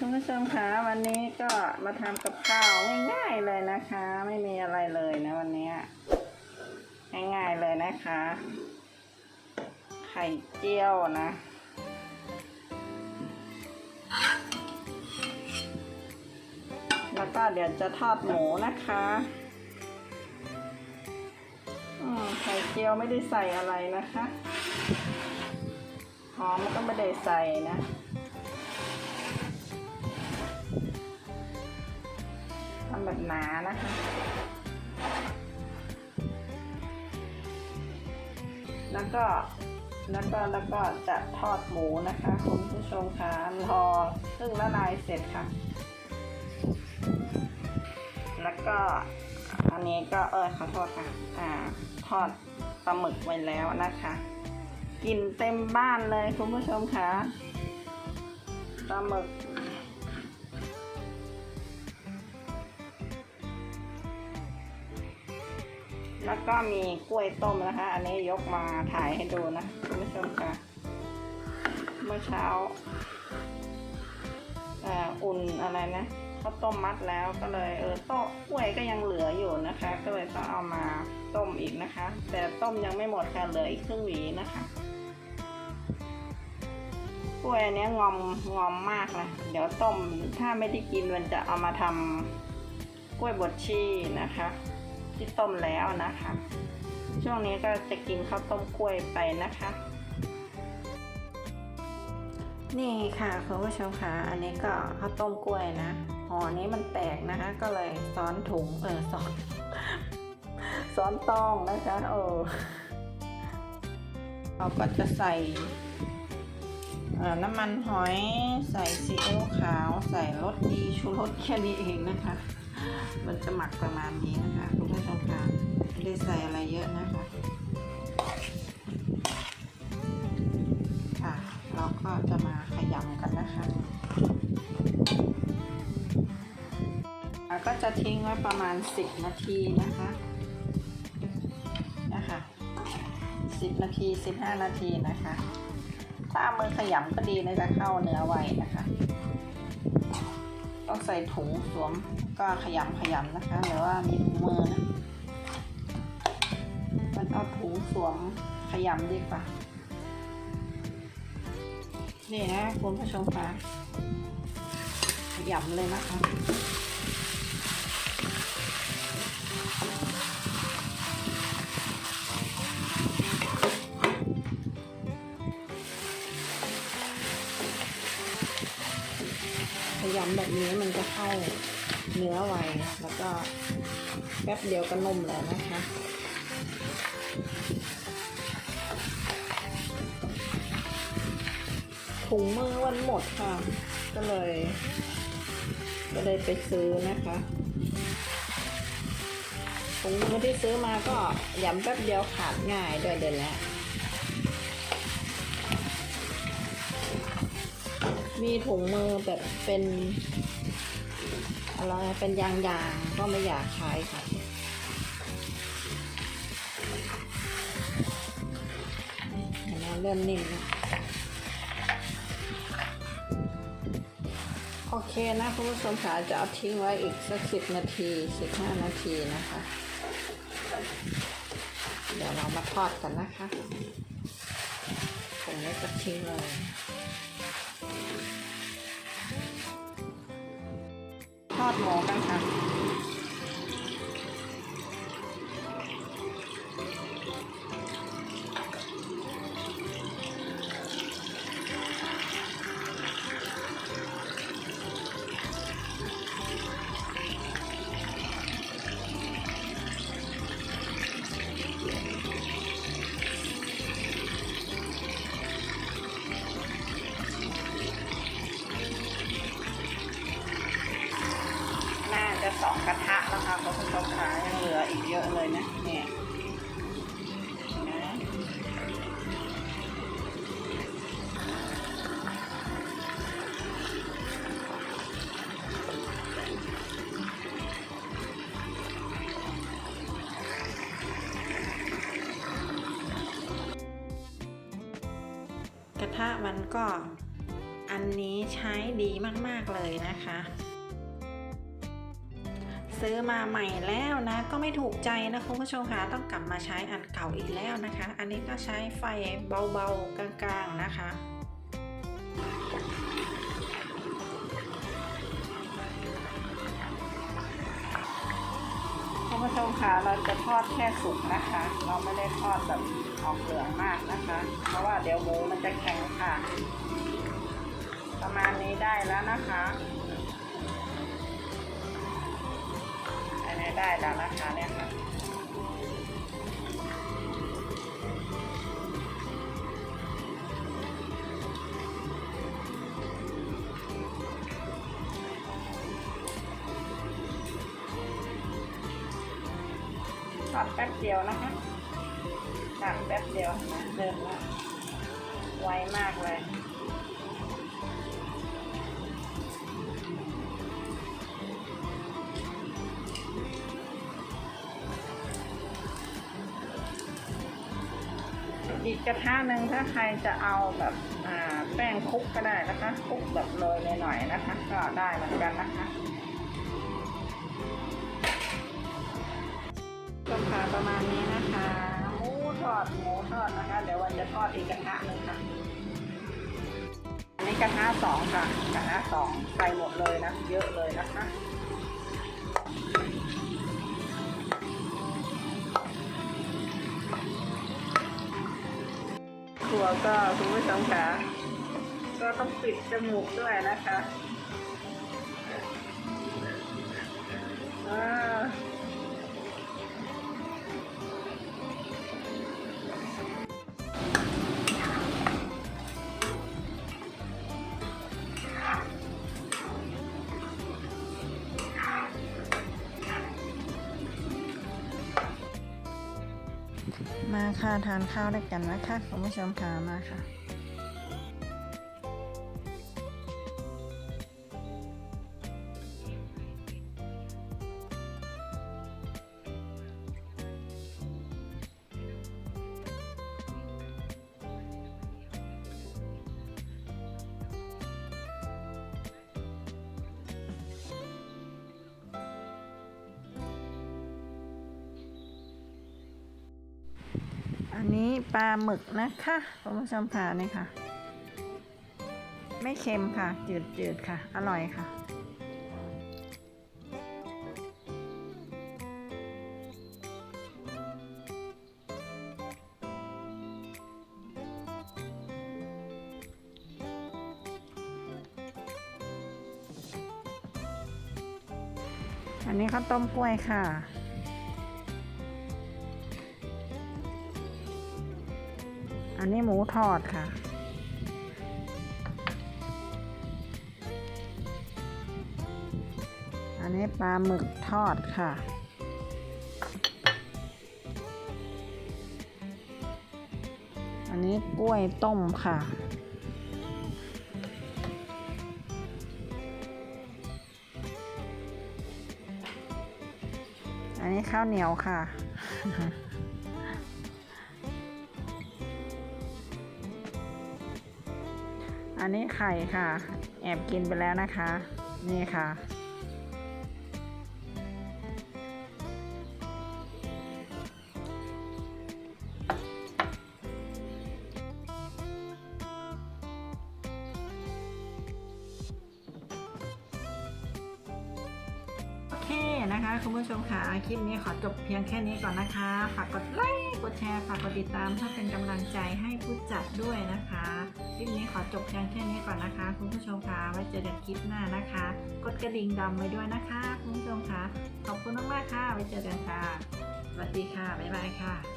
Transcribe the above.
คุณผู้ชมคะวันนี้ก็มาทำกับข้าวง่ายๆเลยนะคะ ไม่มีอะไรเลยนะวันนี้ง่ายๆเลยนะคะ ไข่เจียวนะแล้วก็เดี๋ยวจะทอดหมูนะคะอไข่เจียวไม่ได้ใส่อะไรนะคะ หอมก็ไม่ได้ใส่นะำแบบหนานะคะแล้วก็แล้วก็แล้วก็จะทอดหมูนะคะคุณผู้ชมคะรอซึ่งละลายเสร็จค่ะ แล้วก็อันนี้ก็เออขอโทษค่ะอ่าทอดปลาหมึกไว้แล้วนะคะกินเต็มบ้านเลยคุณผู้ชมคะปลาหมึก แล้วก็มีกล้วยต้มนะคะ อันนี้ยกมาถ่ายให้ดูนะคุณผู้ชมค่ะ เมื่อเช้าอุ่นอะไรนะข้าวต้มมัดแล้วก็เลยเออโต๊ะกล้วยก็ยังเหลืออยู่นะคะ ก็เลยต้องเอามาต้มอีกนะคะ แต่ต้มยังไม่หมดค่ะเหลืออีกครึ่งหวีนะคะกล้วยอันนี้งอมงอมมากเลยเดี๋ยวต้มถ้าไม่ได้กินมันจะเอามาทำกล้วยบดชีนะคะ ที่ต้มแล้วนะคะ ช่วงนี้ก็จะกินข้าวต้มกล้วยไปนะคะ นี่ค่ะคุณผู้ชมค่ะอันนี้ก็ข้าวต้มกล้วยนะห่อนี้มันแตกนะคะ ก็เลยซ้อนถุงเออซ้อนซ้อนตองนะคะเออเราก็จะใส่เอ่อน้ำมันหอยใส่ซีอิ๊วขาว ใส่รสดีชูรสแค่นี้เองนะคะ มันจะหมักประมาณนี้นะคะคุณผู้ชมค่ะไม่ได้ใส่อะไรเยอะนะคะ ค่ะ เราก็จะมาขยำกันนะคะแล้วก็จะทิ้งไว้ประมาณ 10 นาทีนะคะ นะคะ 10 นาที 15 นาทีนะคะ ถ้าเอามือขยำก็ดีนะจะเข้าเนื้อไวนะคะ ต้องใส่ถุงสวม ก็ขยำขยำนะคะหรือว่ามีถุงมือนะมันเอาถุงสวมขยำดีกว่า นี่นะคุณผู้ชมคะขยำเลยนะคะขยำแบบนี้มันจะเข้า เนื้อไวแล้วก็แป๊บเดียวก็นุ่มแล้วนะคะถุงมือวันหมดค่ะ ก็เลย ก็เลยไปซื้อนะคะถุงมือที่ซื้อมาก็ยำแป๊บเดียวขาดง่ายด้วยเดี๋ยวนี้มีถุงมือแบบเป็น อะไรเป็นยางๆก็ไม่อยากใช้ค่ะ เห็นไหมเริ่มนิ่มแล้วโอเคนะคุณผู้ชมค่ะจะเอาทิ้งไว้อีกสักสิบนาทีสิบห้านาทีนะคะ เดี๋ยวเรามาทอดกันนะคะผมนี้ก็ทิ้งเลย ทอดหมูกันค่ะ ออีกเลยนะเนี่ยกระทะมันก็อันนี้ใช้ดีมาก ๆ เลยนะคะ ซื้อมาใหม่แล้วนะ ก็ไม่ถูกใจนะคุณผู้ชมค่ะต้องกลับมาใช้อันเก่าอีกแล้วนะคะ อันนี้ก็ใช้ไฟเบาๆกลางๆนะคะคุณผู้ชมค่ะเราจะทอดแค่สุกนะคะ เราไม่ได้ทอดแบบออกเหลืองมากนะคะ เพราะว่าเดี๋ยวหมูมันจะแข็งค่ะ ประมาณนี้ได้แล้วนะคะ ได้แล้วนะคะเนี่ยค่ะทอดแป๊บเดียวนะคะตัดแป๊บเดียวนะเดินละไวมากเลย กระทะหนึ่งถ้าใครจะเอาแบบแป้งคลุกก็ได้นะคะคลุกแบบโรยหน่อยๆนะคะ ก็ได้เหมือนกันนะคะก็ค่ะประมาณนี้นะคะหมูทอดหมูทอดนะคะ เดี๋ยววันจะทอดอีกกระทะหนึ่งค่ะอันนี้กระทะสองค่ะกระทะสองใส่หมดเลยนะ เยอะเลยนะคะ หัวก็คุณผู้ชมคะก็ต้องปิดจมูกด้วยนะคะ มาค่ะทานข้าวด้วยกันนะคะคุณผู้ชมค่ะมาค่ะ อันนี้ปลาหมึกนะคะคุณผู้ชมค่ะนี่ค่ะ ไม่เค็มค่ะ จืดๆค่ะ อร่อยค่ะอันนี้ข้าวต้มกล้วยค่ะ อันนี้หมูทอดค่ะ อันนี้ปลาหมึกทอดค่ะ อันนี้กล้วยต้มค่ะ อันนี้ข้าวเหนียวค่ะ อันนี้ไข่ค่ะ แอบกินไปแล้วนะคะ นี่ค่ะ โอเคนะคะ คุณผู้ชมค่ะ คลิปนี้ขอจบเพียงแค่นี้ก่อนนะคะ ฝากกดไลค์ กดแชร์ฝากกดติดตามเพื่อเป็นกำลังใจให้ผู้จัดด้วยนะคะคลิปนี้ขอจบเพียงแค่นี้ก่อนนะคะ คุณผู้ชมคะไว้เจอกันคลิปหน้านะคะ กดกระดิ่งดำไว้ด้วยนะคะ คุณผู้ชมคะขอบคุณมากๆค่ะไว้เจอกันค่ะสวัสดีค่ะบ๊ายบายค่ะ